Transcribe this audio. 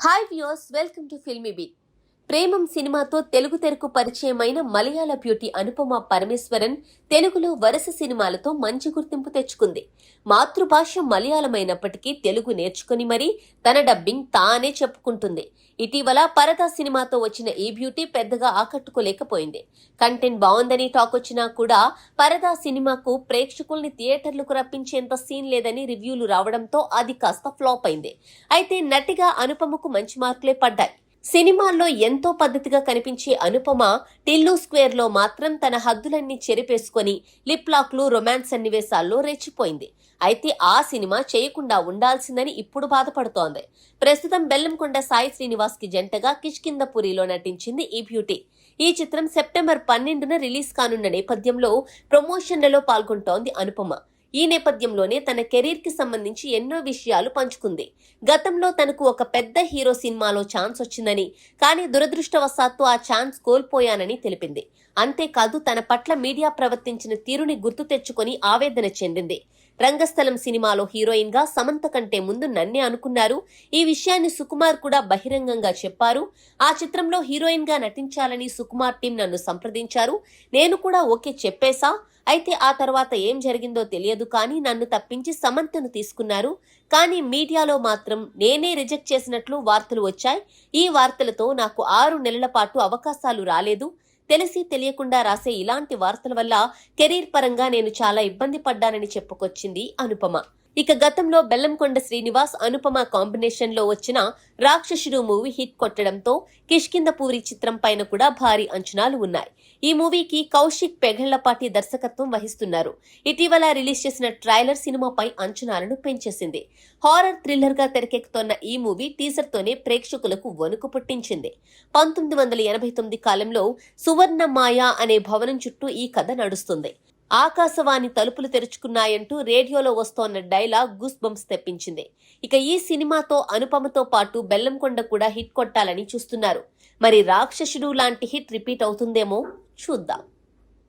hi viewers welcome to Filmibeat Premam సినిమాతో తెలుగు తెరకు పరిచయమైన మలయాళ beauty Anupama Parameswaran తెలుగులో వరుస సినిమాలతో మంచి గుర్తింపు తెచ్చుకుంది. మాతృభాష మలయాళమైనప్పటికీ తెలుగు నేర్చుకుని మరీ తన డబ్బింగ్ తానే చెప్పుకుంటుంది. ఇటీవల పరదా సినిమాతో వచ్చిన ఈ బ్యూటీ పెద్దగా ఆకట్టుకోలేకపోయింది. కంటెంట్ బాగుందని టాక్ వచ్చినా కూడా పరదా సినిమాకు ప్రేక్షకుల్ని థియేటర్లకు రప్పించేంత సీన్ లేదని రివ్యూలు రావడంతో అది కాస్త ఫ్లాప్ అయింది. అయితే నటిగా అనుపమకు మంచి మార్కులే పడ్డాయి. సినిమాల్లో ఎంతో పద్ధతిగా కనిపించే అనుపమ టిల్లు స్క్వేర్లో మాత్రం తన హద్దులన్నీ చెరిపేసుకొని లిప్ లాక్లు రొమాన్స్ సన్నివేశాల్లో రెచ్చిపోయింది. అయితే ఆ సినిమా చేయకుండా ఉండాల్సిందని ఇప్పుడు బాధపడుతోంది. ప్రస్తుతం బెల్లంకొండ సాయి శ్రీనివాస్కి జంటగా కిష్కిందపురిలో నటించింది ఈ బ్యూటీ. ఈ చిత్రం సెప్టెంబర్ పన్నెండున రిలీజ్ కానున్న నేపథ్యంలో ప్రమోషన్లలో పాల్గొంటోంది అనుపమ. ఈ నేపథ్యంలోనే తన కెరీర్కి సంబంధించి ఎన్నో విషయాలు పంచుకుంది. గతంలో తనకు ఒక పెద్ద హీరో సినిమాలో ఛాన్స్ వచ్చిందని కానీ దురదృష్టవశాత్తు ఆ ఛాన్స్ కోల్పోయానని తెలిపింది. అంతేకాదు తన పట్ల మీడియా ప్రవర్తించిన తీరుని గుర్తు తెచ్చుకొని ఆవేదన చెందింది. రంగస్థలం సినిమాలో హీరోయిన్గా సమంత కంటే ముందు నన్నే అనుకున్నారు. ఈ విషయాన్ని సుకుమార్ కూడా బహిరంగంగా చెప్పారు. ఆ చిత్రంలో హీరోయిన్గా నటించాలని సుకుమార్ టీం నన్ను సంప్రదించారు. నేను కూడా ఓకే చెప్పేశా. అయితే ఆ తర్వాత ఏం జరిగిందో తెలియదు కానీ నన్ను తప్పించి సమంతను తీసుకున్నారు. కానీ మీడియాలో మాత్రం నేనే రిజెక్ట్ చేసినట్లు వార్తలు వచ్చాయి. ఈ వార్తలతో నాకు ఆరు నెలల పాటు అవకాశాలు రాలేదు. తెలిసి తెలియకుండా రాసే ఇలాంటి వార్తల వల్ల కెరీర్ పరంగా నేను చాలా ఇబ్బంది పడ్డానని చెప్పుకొచ్చింది అనుపమ. ఇక గతంలో బెల్లంకొండ శ్రీనివాస్ అనుపమ కాంబినేషన్లో వచ్చిన రాక్షసుడు మూవీ హిట్ కొట్టడంతో కిష్కిందపూరి చిత్రం పైన కూడా భారీ అంచనాలు ఉన్నాయి. ఈ మూవీకి కౌశిక్ పెగళ్ళపాటి దర్శకత్వం వహిస్తున్నారు. ఇటీవల రిలీజ్ చేసిన ట్రైలర్ సినిమాపై అంచనాలను పెంచేసింది. హారర్ థ్రిల్లర్గా తెరకెక్కుతోన్న ఈ మూవీ టీజర్ తోనే ప్రేక్షకులకు వణుకు పుట్టించింది. పంతొమ్మిది వందల ఎనభై తొమ్మిది కాలంలో సువర్ణమాయ అనే భవనం చుట్టూ ఈ కథ నడుస్తుంది. ఆకాశవాణి తలుపులు తెరుచుకున్నాయంటూ రేడియోలో వస్తోన్న డైలాగ్ గుస్ బంప్స్ తెప్పించింది. ఇక ఈ సినిమాతో అనుపమతో పాటు బెల్లంకొండ కూడా హిట్ కొట్టాలని చూస్తున్నారు. మరి రాక్షసుడు లాంటి హిట్ రిపీట్ అవుతుందేమో చూద్దాం.